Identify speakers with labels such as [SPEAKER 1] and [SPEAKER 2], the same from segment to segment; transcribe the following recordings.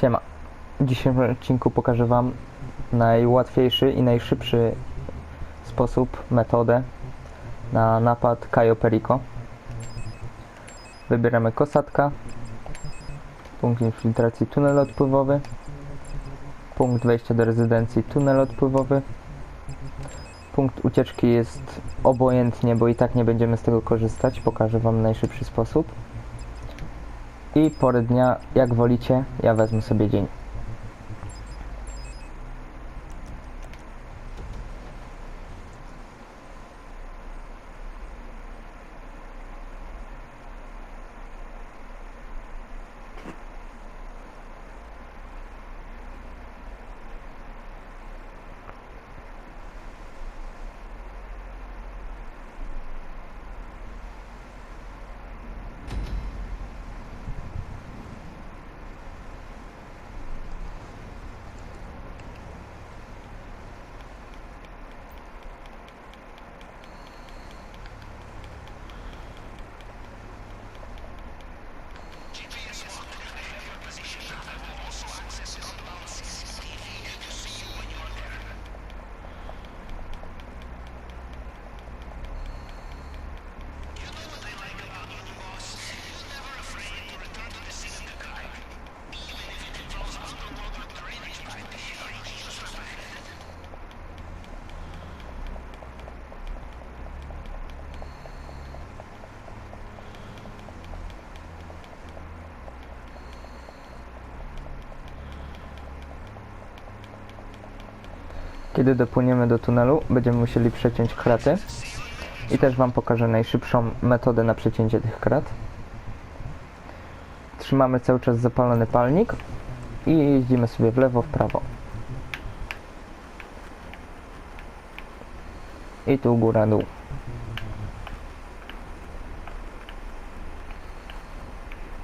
[SPEAKER 1] Siema. W dzisiejszym odcinku pokażę Wam najłatwiejszy i najszybszy sposób, metodę na napad Cayo Perico. Wybieramy kosatka, punkt infiltracji tunel odpływowy, punkt wejścia do rezydencji tunel odpływowy. Punkt ucieczki jest obojętnie, bo i tak nie będziemy z tego korzystać. Pokażę Wam najszybszy sposób. I porę dnia, jak wolicie, ja wezmę sobie dzień. Kiedy dopłyniemy do tunelu, będziemy musieli przeciąć kraty. I też Wam pokażę najszybszą metodę na przecięcie tych krat. Trzymamy cały czas zapalony palnik i jeździmy sobie w lewo, w prawo. I tu góra, dół.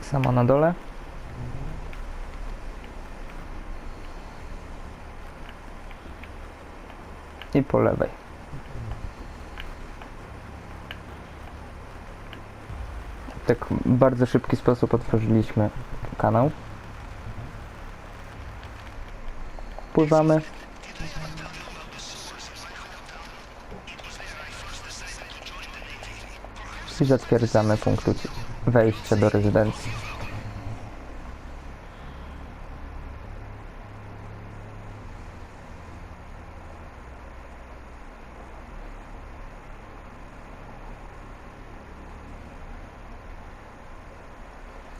[SPEAKER 1] Samo na dole. I po lewej. W tak bardzo szybki sposób otworzyliśmy kanał. Pływamy. I zatwierdzamy punkt wejścia do rezydencji.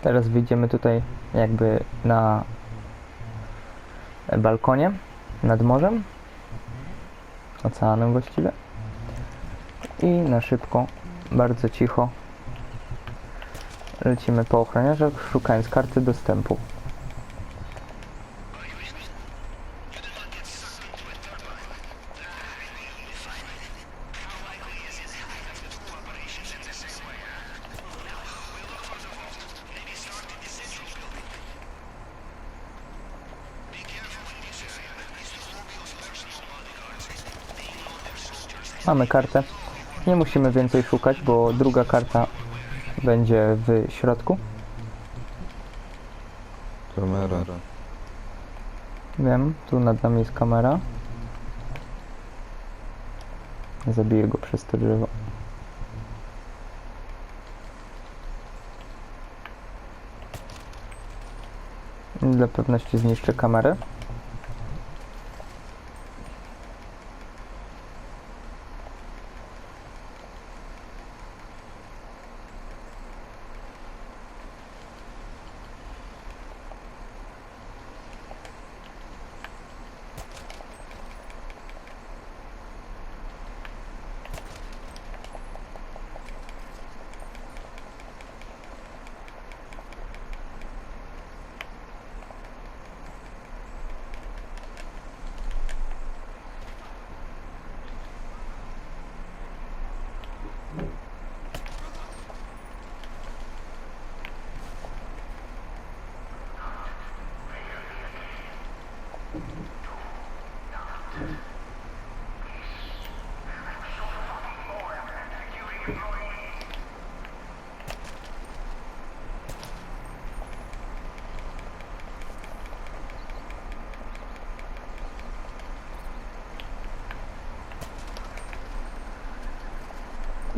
[SPEAKER 1] Teraz wyjdziemy tutaj jakby na balkonie nad morzem, oceanem właściwie. I na szybko, bardzo cicho lecimy po ochroniarzach, szukając karty dostępu. Mamy kartę. Nie musimy więcej szukać, bo druga karta będzie w środku.
[SPEAKER 2] Kamera.
[SPEAKER 1] Wiem, tu nad nami jest kamera. Zabiję go przez to drzewo. Dla pewności zniszczę kamerę.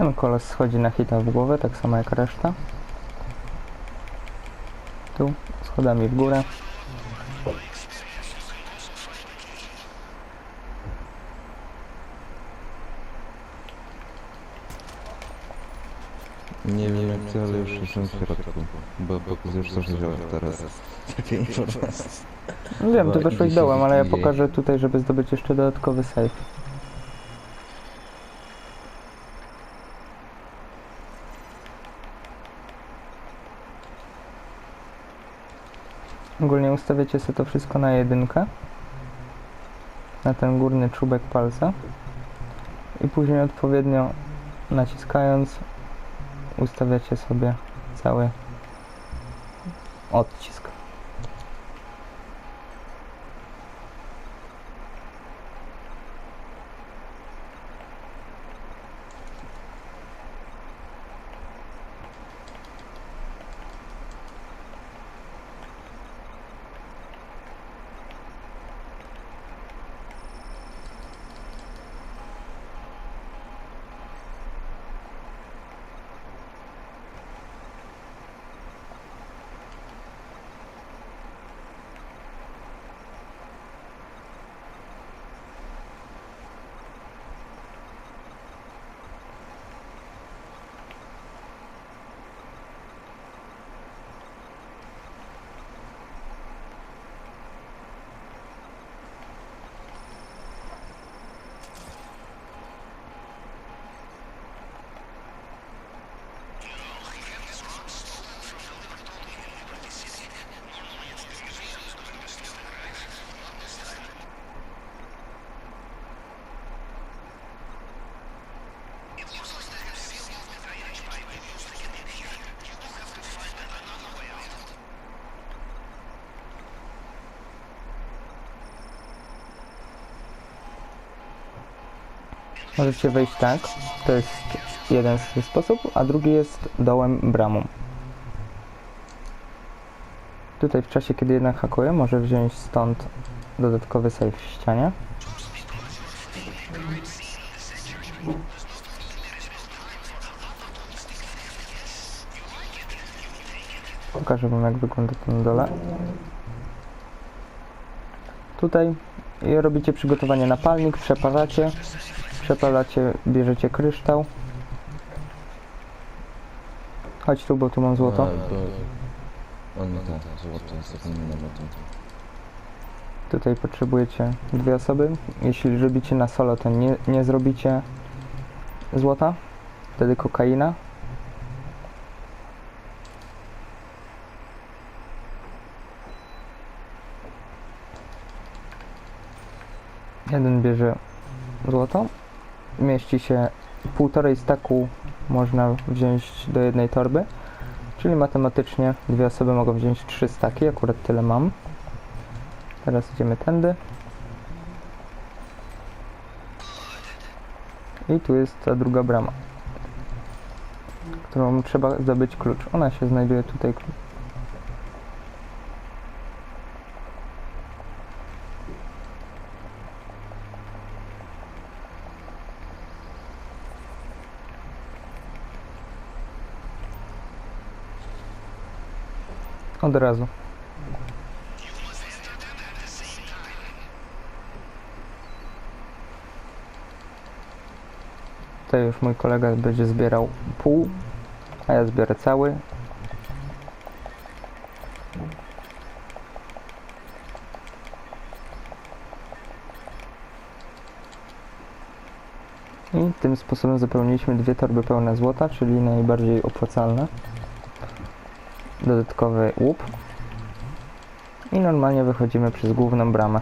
[SPEAKER 1] Ten kolos schodzi na hita w głowę, tak samo jak reszta. Tu, schodami w górę.
[SPEAKER 2] Nie wiem jak ty, ale już jestem w środku. Bo pokazujesz co wziąłem teraz. Takie informacje.
[SPEAKER 1] Wiem, ty weszłeś dołem, ale ja pokażę tutaj, żeby zdobyć jeszcze dodatkowy save. Ogólnie ustawiacie sobie to wszystko na jedynkę. Na ten górny czubek palca. I później odpowiednio naciskając ustawiacie sobie cały odcisk. Możecie wejść tak, to jest jeden sposób, a drugi jest dołem bramą. Tutaj w czasie, kiedy jednak hakuje, może wziąć stąd dodatkowy save w ścianie. Pokażę wam jak wygląda to na dole. Tutaj robicie przygotowanie na palnik, przepalacie, przepalacie, bierzecie kryształ. Chodź tu, bo tu mam złoto.
[SPEAKER 2] Bo... On ma złoto.
[SPEAKER 1] Tutaj potrzebujecie dwie osoby. Jeśli robicie na solo, to nie, nie zrobicie złota. Wtedy kokaina. Jeden bierze złoto. Mieści się półtorej staku można wziąć do jednej torby. Czyli matematycznie dwie osoby mogą wziąć trzy staki. Akurat tyle mam. Teraz idziemy tędy. I tu jest ta druga brama, którą trzeba zdobyć klucz. Ona się znajduje tutaj. Od razu. Tutaj już mój kolega będzie zbierał pół, a ja zbiorę cały. I tym sposobem zapełniliśmy dwie torby pełne złota, czyli najbardziej opłacalne. Dodatkowy łup. I normalnie wychodzimy przez główną bramę.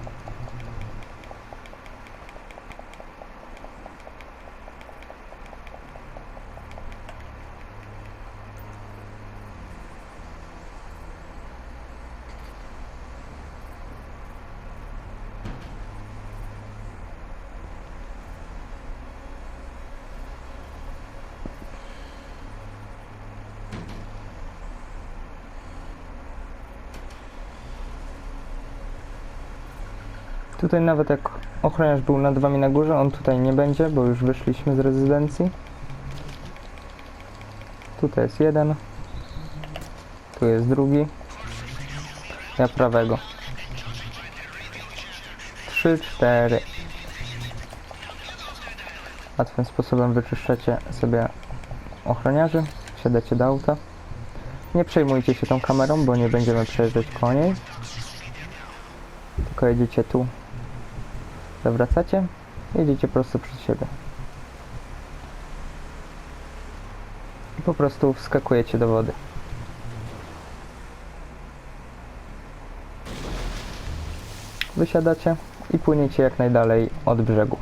[SPEAKER 1] Tutaj nawet jak ochroniarz był nad wami na górze, on tutaj nie będzie, bo już wyszliśmy z rezydencji. Tutaj jest jeden. Tu jest drugi. Ja prawego. Trzy, cztery. Łatwym sposobem wyczyszczacie sobie ochroniarzy. Wsiadacie do auta. Nie przejmujcie się tą kamerą, bo nie będziemy przejeżdżać koło niej. Tylko jedziecie tu. Zawracacie. Jedziecie prosto przed siebie. I po prostu wskakujecie do wody. Wysiadacie i płyniecie jak najdalej od brzegu.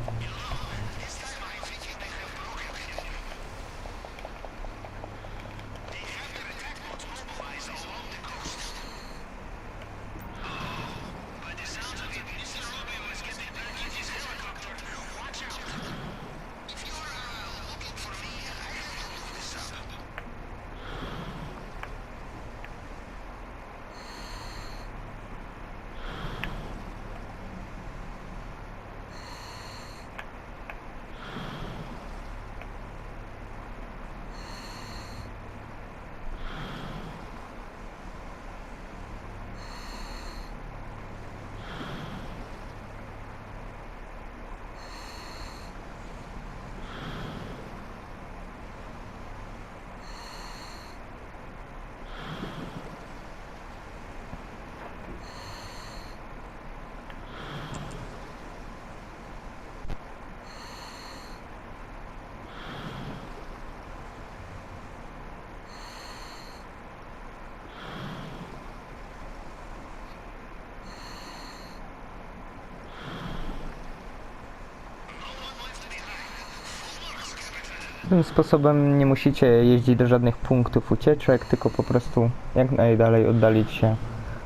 [SPEAKER 1] Tym sposobem nie musicie jeździć do żadnych punktów ucieczek, tylko po prostu jak najdalej oddalić się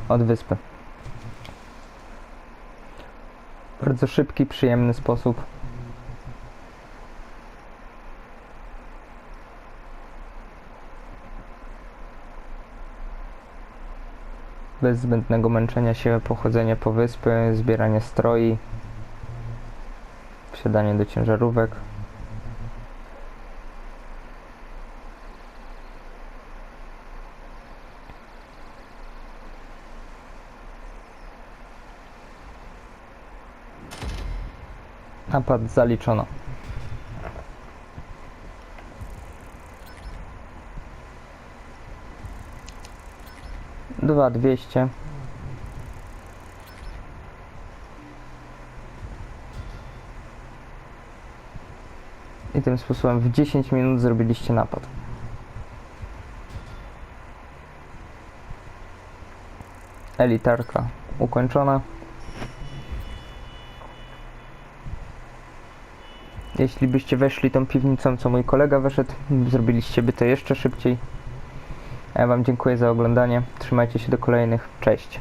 [SPEAKER 1] od wyspy. Bardzo szybki, przyjemny sposób. Bez zbędnego męczenia się, pochodzenie po wyspy, zbieranie stroi, wsiadanie do ciężarówek. Napad zaliczono. Dwa dwieście. I tym sposobem w 10 minut zrobiliście napad. Elitarka ukończona. Jeśli byście weszli tą piwnicą, co mój kolega weszedł, zrobiliście by to jeszcze szybciej. Ja Wam dziękuję za oglądanie. Trzymajcie się do kolejnych. Cześć.